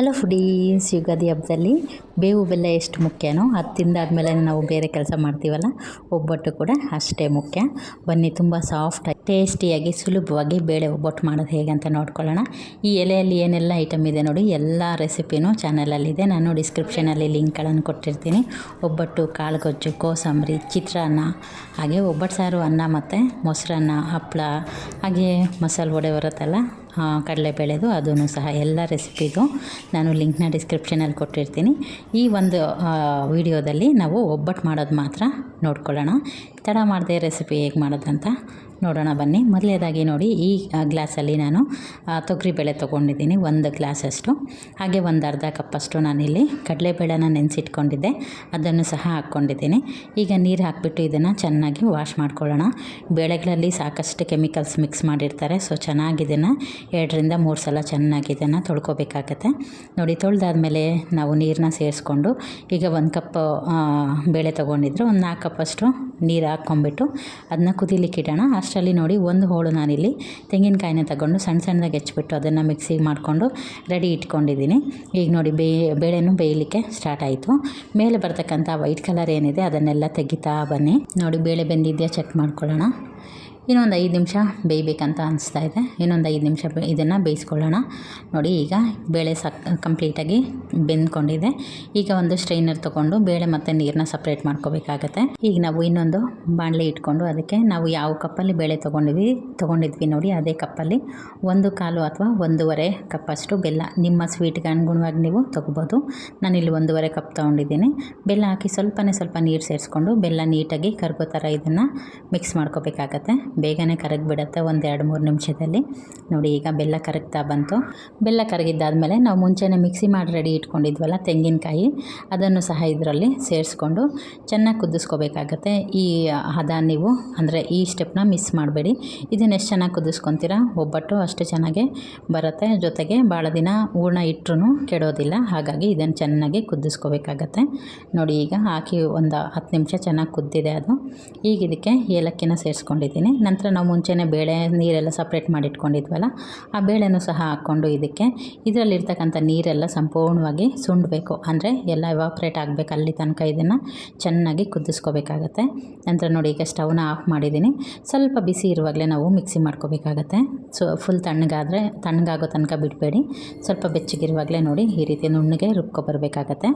Hello foodies Ugadi ಹಬ್ಬದಲ್ಲಿ ಬೇವು ಬೆಲ್ಲ ಎಷ್ಟು ಮುಖ್ಯನೋ ಅದು ತಿಂದಾದ್ಮೇಲೆ ನಾವು ಬೇರೆ ಕೆಲಸ ಮಾಡ್ತೀವಲ್ಲ, ಒಬ್ಬಟ್ಟು ಕೂಡ ಅಷ್ಟೇ ಮುಖ್ಯ. ಬನ್ನಿ, ತುಂಬ ಸಾಫ್ಟಾಗಿ ಟೇಸ್ಟಿಯಾಗಿ ಸುಲಭವಾಗಿ ಬೇಳೆ ಒಬ್ಬಟ್ಟು ಮಾಡೋದು ಹೇಗೆ ಅಂತ ನೋಡ್ಕೊಳ್ಳೋಣ. ಈ ಎಲೆಯಲ್ಲಿ ಏನೆಲ್ಲ ಐಟಮ್ ಇದೆ ನೋಡಿ, ಎಲ್ಲ ರೆಸಿಪಿನೂ ಚಾನಲಲ್ಲಿದೆ ನಾನು ಡಿಸ್ಕ್ರಿಪ್ಷನಲ್ಲಿ ಲಿಂಕ್ಗಳನ್ನು ಕೊಟ್ಟಿರ್ತೀನಿ. ಒಬ್ಬಟ್ಟು, ಕಾಳುಗೊಜ್ಜು, ಕೋಸಂಬರಿ, ಚಿತ್ರಾನ್ನ, ಹಾಗೆ ಒಬ್ಬಟ್ಟು ಸಾರು ಅನ್ನ ಮತ್ತು ಮೊಸರನ್ನ ಹಪ್ಪಳ ಹಾಗೆ ಮಸಾಲೆ ವಡೆ ಬರುತ್ತಲ್ಲ ಕಡಲೆಬೇಳೆದು ಅದೂ ಸಹ ಎಲ್ಲ ರೆಸಿಪಿದು ನಾನು ಲಿಂಕ್ನ ಡಿಸ್ಕ್ರಿಪ್ಷನಲ್ಲಿ ಕೊಟ್ಟಿರ್ತೀನಿ. ಈ ಒಂದು ವಿಡಿಯೋದಲ್ಲಿ ನಾವು ಒಬ್ಬಟ್ಟು ಮಾಡೋದು ಮಾತ್ರ ನೋಡ್ಕೊಳ್ಳೋಣ. ತಡ ಮಾಡದೆ ರೆಸಿಪಿ ಹೇಗೆ ಮಾಡೋದಂತ ನೋಡೋಣ ಬನ್ನಿ. ಮೊದಲನೇದಾಗಿ ನೋಡಿ, ಈ ಗ್ಲಾಸಲ್ಲಿ ನಾನು ತೊಗರಿಬೇಳೆ ತೊಗೊಂಡಿದ್ದೀನಿ. ಒಂದು ಗ್ಲಾಸಷ್ಟು ಹಾಗೆ ಒಂದು ಅರ್ಧ ಕಪ್ಪಷ್ಟು ನಾನಿಲ್ಲಿ ಕಡಲೆಬೇಳೆನ ನೆನೆಸಿಟ್ಕೊಂಡಿದ್ದೆ. ಅದನ್ನು ಸಹ ಹಾಕ್ಕೊಂಡಿದ್ದೀನಿ. ಈಗ ನೀರು ಹಾಕಿಬಿಟ್ಟು ಇದನ್ನು ಚೆನ್ನಾಗಿ ವಾಶ್ ಮಾಡ್ಕೊಳ್ಳೋಣ. ಬೇಳೆಗಳಲ್ಲಿ ಸಾಕಷ್ಟು ಕೆಮಿಕಲ್ಸ್ ಮಿಕ್ಸ್ ಮಾಡಿರ್ತಾರೆ. ಸೊ, ಚೆನ್ನಾಗಿ ಇದನ್ನು ಎರಡರಿಂದ ಮೂರು ಸಲ ಚೆನ್ನಾಗಿ ಇದನ್ನು ತೊಳ್ಕೊಬೇಕಾಗತ್ತೆ. ನೋಡಿ, ತೊಳೆದಾದ್ಮೇಲೆ ನಾವು ನೀರನ್ನ ಸೇರಿಸ್ಕೊಂಡು, ಈಗ ಒಂದು ಕಪ್ ಬೇಳೆ ತೊಗೊಂಡಿದ್ರು ಒಂದು ನಾಲ್ಕು ಕಪ್ಪಷ್ಟು ನೀರು ಹಾಕ್ಕೊಂಬಿಟ್ಟು ಅದನ್ನ ಕುದಿಲಿಕ್ಕೆ ಇಡೋಣ. ಅಷ್ಟರಲ್ಲಿ ನೋಡಿ ಒಂದು ಹೋಳು ನಾನಿಲ್ಲಿ ತೆಂಗಿನಕಾಯಿನ ತಗೊಂಡು ಸಣ್ಣ ಸಣ್ಣದಾಗಿ ಹೆಚ್ಚಿಬಿಟ್ಟು ಅದನ್ನು ಮಿಕ್ಸಿಗೆ ಮಾಡಿಕೊಂಡು ರೆಡಿ ಇಟ್ಕೊಂಡಿದ್ದೀನಿ. ಈಗ ನೋಡಿ ಬೇ, ಬೇಳೆನೂ ಬೇಯಲಿಕ್ಕೆ ಸ್ಟಾರ್ಟ್ ಆಯಿತು. ಮೇಲೆ ಬರ್ತಕ್ಕಂಥ ವೈಟ್ ಕಲರ್ ಏನಿದೆ ಅದನ್ನೆಲ್ಲ ತೆಗಿತಾ ಬನ್ನಿ. ನೋಡಿ ಬೇಳೆ ಬೆಂದಿದೆಯಾ ಚೆಕ್ ಮಾಡ್ಕೊಳ್ಳೋಣ. ಇನ್ನೊಂದು ಐದು ನಿಮಿಷ ಬೇಯಬೇಕಂತ ಅನಿಸ್ತಾ ಇದೆ. ಇನ್ನೊಂದು ಐದು ನಿಮಿಷ ಇದನ್ನು ಬೇಯಿಸ್ಕೊಳ್ಳೋಣ. ನೋಡಿ, ಈಗ ಬೇಳೆ ಸಕ್ ಕಂಪ್ಲೀಟಾಗಿ ಬೆಂದ್ಕೊಂಡಿದೆ. ಈಗ ಒಂದು ಸ್ಟ್ರೈನರ್ ತೊಗೊಂಡು ಬೇಳೆ ಮತ್ತು ನೀರನ್ನ ಸಪ್ರೇಟ್ ಮಾಡ್ಕೋಬೇಕಾಗತ್ತೆ. ಈಗ ನಾವು ಇನ್ನೊಂದು ಬಾಣಲೆ ಇಟ್ಕೊಂಡು ಅದಕ್ಕೆ ನಾವು ಯಾವ ಕಪ್ಪಲ್ಲಿ ಬೇಳೆ ತೊಗೊಂಡಿದ್ವಿ ತೊಗೊಂಡಿದ್ವಿ ನೋಡಿ, ಅದೇ ಕಪ್ಪಲ್ಲಿ ಒಂದು ಕಾಲು ಅಥವಾ ಒಂದೂವರೆ ಕಪ್ಪಷ್ಟು ಬೆಲ್ಲ. ನಿಮ್ಮ ಸ್ವೀಟ್ಗೆ ಅನುಗುಣವಾಗಿ ನೀವು ತೊಗೋಬೋದು. ನಾನಿಲ್ಲಿ ಒಂದೂವರೆ ಕಪ್ ತೊಗೊಂಡಿದ್ದೀನಿ. ಬೆಲ್ಲ ಹಾಕಿ ಸ್ವಲ್ಪನೇ ಸ್ವಲ್ಪ ನೀರು ಸೇರಿಸ್ಕೊಂಡು ಬೆಲ್ಲ ನೀಟಾಗಿ ಕರ್ಗೋ ಥರ ಇದನ್ನು ಮಿಕ್ಸ್ ಮಾಡ್ಕೋಬೇಕಾಗತ್ತೆ. ಬೇಗನೆ ಕರಗಿಬಿಡತ್ತೆ ಒಂದು ಎರಡು ಮೂರು ನಿಮಿಷದಲ್ಲಿ. ನೋಡಿ, ಈಗ ಬೆಲ್ಲ ಕರಗ್ತಾ ಬಂತು. ಬೆಲ್ಲ ಕರಗಿದ್ದಾದಮೇಲೆ ನಾವು ಮುಂಚೆನೆ ಮಿಕ್ಸಿ ಮಾಡಿ ರೆಡಿ ಇಟ್ಕೊಂಡಿದ್ವಲ್ಲ ತೆಂಗಿನಕಾಯಿ, ಅದನ್ನು ಸಹ ಇದರಲ್ಲಿ ಸೇರಿಸ್ಕೊಂಡು ಚೆನ್ನಾಗಿ ಕುದಿಸ್ಕೋಬೇಕಾಗತ್ತೆ. ಈ ಹದ ನೀವು, ಅಂದರೆ ಈ ಸ್ಟೆಪ್ನ ಮಿಸ್ ಮಾಡಬೇಡಿ. ಇದನ್ನು ಎಷ್ಟು ಚೆನ್ನಾಗಿ ಕುದಿಸ್ಕೊತೀರಾ? ಒಬ್ಬಟ್ಟು ಅಷ್ಟು ಚೆನ್ನಾಗೆ ಬರುತ್ತೆ. ಜೊತೆಗೆ ಭಾಳ ದಿನ ಹೂರ್ಣ ಇಟ್ಟರೂ ಕೆಡೋದಿಲ್ಲ. ಹಾಗಾಗಿ ಇದನ್ನು ಚೆನ್ನಾಗಿ ಕುದಿಸ್ಕೋಬೇಕಾಗತ್ತೆ. ನೋಡಿ, ಈಗ ಹಾಕಿ ಒಂದು ಹತ್ತು ನಿಮಿಷ ಚೆನ್ನಾಗಿ ಕುದ್ದಿದೆ ಅದು. ಈಗ ಇದಕ್ಕೆ ಏಲಕ್ಕಿನ ಸೇರಿಸ್ಕೊಂಡಿದ್ದೀನಿ. ನಂತರ ನಾವು ಮುಂಚೆನೇ ಬೇಳೆ ನೀರೆಲ್ಲ ಸಪ್ರೇಟ್ ಮಾಡಿಟ್ಕೊಂಡಿದ್ವಲ್ಲ, ಆ ಬೇಳೆನೂ ಸಹ ಹಾಕ್ಕೊಂಡು ಇದಕ್ಕೆ. ಇದರಲ್ಲಿರ್ತಕ್ಕಂಥ ನೀರೆಲ್ಲ ಸಂಪೂರ್ಣವಾಗಿ ಸುಂಡಬೇಕು. ಅಂದರೆ ಎಲ್ಲ ಎವಾಪ್ರೇಟ್ ಆಗಬೇಕು ಅಲ್ಲಿ ತನಕ ಇದನ್ನು ಚೆನ್ನಾಗಿ ಕುದಿಸ್ಕೋಬೇಕಾಗತ್ತೆ. ನಂತರ ನೋಡಿ ಈಗ ಸ್ಟವ್ನ ಆಫ್ ಮಾಡಿದ್ದೀನಿ. ಸ್ವಲ್ಪ ಬಿಸಿ ಇರುವಾಗಲೇ ನಾವು ಮಿಕ್ಸಿ ಮಾಡ್ಕೋಬೇಕಾಗತ್ತೆ. ಸೊ ಫುಲ್ ತಣ್ಣಗಾದರೆ, ತಣ್ಣಗಾಗೋ ತನಕ ಬಿಡಬೇಡಿ. ಸ್ವಲ್ಪ ಬೆಚ್ಚಗಿರುವಾಗಲೇ ನೋಡಿ ಈ ರೀತಿ ನುಣ್ಣಗೆ ರುಬ್ಕೊಬರ್ಬೇಕಾಗತ್ತೆ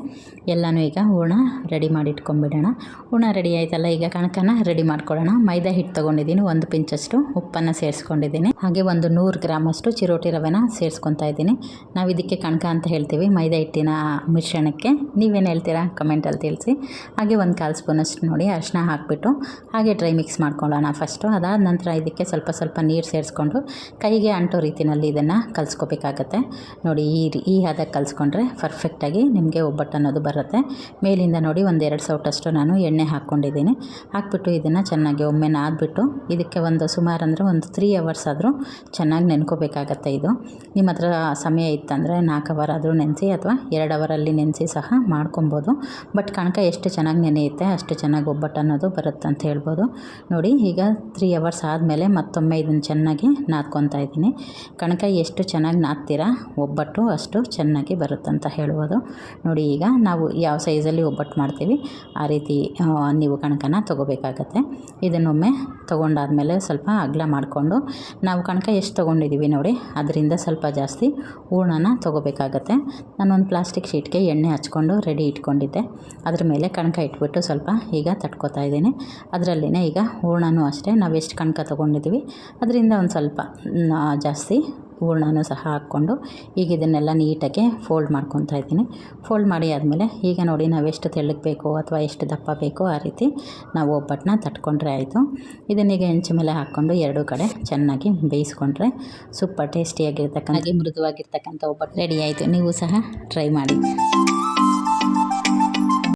ಎಲ್ಲನೂ ಈಗ ಹೂರ್ಣ ರೆಡಿ ಮಾಡಿ ಇಟ್ಕೊಂಡ್ಬಿಡೋಣ ಹೂರ್ಣ ರೆಡಿ ಆಯ್ತಲ್ಲ, ಈಗ ಕಣಕನ ರೆಡಿ ಮಾಡ್ಕೊಳ್ಳೋಣ. ಮೈದಾ ಹಿಟ್ಟು ತೊಗೊಂಡಿದ್ದೀನಿ ಒಂದು ಪಿಂಚಷ್ಟು ಉಪ್ಪನ್ನು ಸೇರಿಸ್ಕೊಂಡಿದ್ದೀನಿ. ಹಾಗೆ ಒಂದು ನೂರು ಗ್ರಾಮಷ್ಟು ಚಿರೋಟಿ ರವೆನ ಸೇರಿಸ್ಕೊತಾ ಇದ್ದೀನಿ. ನಾವು ಇದಕ್ಕೆ ಕಣಕ ಅಂತ ಹೇಳ್ತೀವಿ, ಮೈದಾ ಹಿಟ್ಟಿನ ಮಿಶ್ರಣಕ್ಕೆ. ನೀವೇನು ಹೇಳ್ತೀರಾ ಕಮೆಂಟಲ್ಲಿ ತಿಳಿಸಿ. ಹಾಗೆ ಒಂದು ಕಾಲು ಸ್ಪೂನಷ್ಟು ನೋಡಿ ಅರಿಶಿನ ಹಾಕಿಬಿಟ್ಟು ಹಾಗೆ ಡ್ರೈ ಮಿಕ್ಸ್ ಮಾಡ್ಕೊಳ್ಳೋಣ ಫಸ್ಟು ಅದಾದ ನಂತರ ಇದಕ್ಕೆ ಸ್ವಲ್ಪ ಸ್ವಲ್ಪ ನೀರು ಸೇರಿಸ್ಕೊಂಡು ಕೈಗೆ ಅಂಟೋ ರೀತಿಯಲ್ಲಿ ಇದನ್ನು ಕಲಿಸ್ಕೋಬೇಕಾಗತ್ತೆ. ನೋಡಿ ಈ ಈ ಹದಕ್ಕೆ ಕಲಿಸ್ಕೊಂಡ್ರೆ ಪರ್ಫೆಕ್ಟಾಗಿ ನಿಮಗೆ ಒಬ್ಬಟ್ಟು ಅನ್ನೋದು ಬರುತ್ತೆ. ಮೇಲಿಂದ ನೋಡಿ ಒಂದು ಎರಡು ಸೌಟಷ್ಟು ನಾನು ಎಣ್ಣೆ ಹಾಕ್ಕೊಂಡಿದ್ದೀನಿ. ಹಾಕ್ಬಿಟ್ಟು ಇದನ್ನು ಚೆನ್ನಾಗಿ ಒಮ್ಮೆ ನಾದ್ಬಿಟ್ಟು ಇದಕ್ಕೆ ಒಂದು ಸುಮಾರು ಅಂದರೆ ಒಂದು ತ್ರೀ ಅವರ್ಸ್ ಆದರೂ ಚೆನ್ನಾಗಿ ನೆನ್ಕೋಬೇಕಾಗತ್ತೆ ಇದು. ನಿಮ್ಮ ಹತ್ರ ಸಮಯ ಇತ್ತಂದರೆ ನಾಲ್ಕು ಅವರ್ ಆದರೂ ನೆನೆಸಿ ಅಥವಾ ಎರಡು ಅವರಲ್ಲಿ ನೆನೆಸಿ ಸಹ ಮಾಡ್ಕೊಬೋದು. ಬಟ್ ಕಣಕ ಎಷ್ಟು ಚೆನ್ನಾಗಿ ನೆನೆಯುತ್ತೆ, ಅಷ್ಟು ಚೆನ್ನಾಗಿ ಒಬ್ಬಟ್ಟು ಅನ್ನೋದು ಬರುತ್ತೆ ಅಂತ ಹೇಳ್ಬೋದು. ನೋಡಿ, ಈಗ ತ್ರೀ ಅವರ್ಸ್ ಆದಮೇಲೆ ಮತ್ತೊಮ್ಮೆ ಇದನ್ನು ಚೆನ್ನಾಗಿ ನಾದ್ಕೊತಾ ಇದ್ದೀನಿ. ಕಣಕ ಎಷ್ಟು ಚೆನ್ನಾಗಿ ನಾದ್ತೀರಾ, ಒಬ್ಬಟ್ಟು ಅಷ್ಟು ಚೆನ್ನಾಗಿ ಬರುತ್ತಂತ ಹೇಳ್ಬೋದು. ನೋಡಿ, ಈಗ ನಾವು ಯಾವ ಸೈಜಲ್ಲಿ ಒಬ್ಬಟ್ಟು ಮಾಡ್ತೀವಿ, ಆ ರೀತಿ ನೀವು ಕಣಕನ ತೊಗೋಬೇಕಾಗತ್ತೆ. ಇದನ್ನೊಮ್ಮೆ ತೊಗೊಂಡಾದ್ಮೇಲೆ ಸ್ವಲ್ಪ ಅಗಲ ಮಾಡಿಕೊಂಡು ನಾವು ಕಣಕ ಎಷ್ಟು ತೊಗೊಂಡಿದ್ದೀವಿ ನೋಡಿ, ಅದರಿಂದ ಸ್ವಲ್ಪ ಜಾಸ್ತಿ ಹೂರ್ಣನ ತೊಗೋಬೇಕಾಗತ್ತೆ. ನಾನೊಂದು ಪ್ಲಾಸ್ಟಿಕ್ ಶೀಟ್ಗೆ ಎಣ್ಣೆ ಹಚ್ಕೊಂಡು ರೆಡಿ ಇಟ್ಕೊಂಡಿದ್ದೆ. ಅದ್ರ ಮೇಲೆ ಕಣಕ ಇಟ್ಬಿಟ್ಟು ಸ್ವಲ್ಪ ಈಗ ತಟ್ಕೋತಾ ಇದ್ದೀನಿ. ಅದರಲ್ಲಿನೇ ಈಗ ಹೂರ್ಣನೂ ಅಷ್ಟೇ, ನಾವು ಎಷ್ಟು ಕಣಕ ತೊಗೊಂಡಿದ್ದೀವಿ ಅದರಿಂದ ಒಂದು ಸ್ವಲ್ಪ ಜಾಸ್ತಿ ಹೂರ್ಣನೂ ಸಹ ಹಾಕ್ಕೊಂಡು ಈಗ ಇದನ್ನೆಲ್ಲ ನೀಟಾಗಿ ಫೋಲ್ಡ್ ಮಾಡ್ಕೊತಾ ಇದ್ದೀನಿ. ಫೋಲ್ಡ್ ಮಾಡಿ ಆದಮೇಲೆ ಈಗ ನೋಡಿ ನಾವು ಎಷ್ಟು ತೆಳ್ಳಗೆ ಬೇಕೋ ಅಥವಾ ಎಷ್ಟು ದಪ್ಪ ಬೇಕೋ ಆ ರೀತಿ ನಾವು ಒಬ್ಬಟ್ಟನ್ನ ತಟ್ಕೊಂಡ್ರೆ ಆಯಿತು. ಇದನ್ನೀಗ ಹೆಂಚು ಮೇಲೆ ಹಾಕ್ಕೊಂಡು ಎರಡೂ ಕಡೆ ಚೆನ್ನಾಗಿ ಬೇಯಿಸ್ಕೊಂಡ್ರೆ ಸೂಪರ್ ಟೇಸ್ಟಿಯಾಗಿರ್ತಕ್ಕಂಥ ಮೃದುವಾಗಿರ್ತಕ್ಕಂಥ ಒಬ್ಬಟ್ಟು ರೆಡಿ ಆಯಿತು. ನೀವು ಸಹ ಟ್ರೈ ಮಾಡಿ.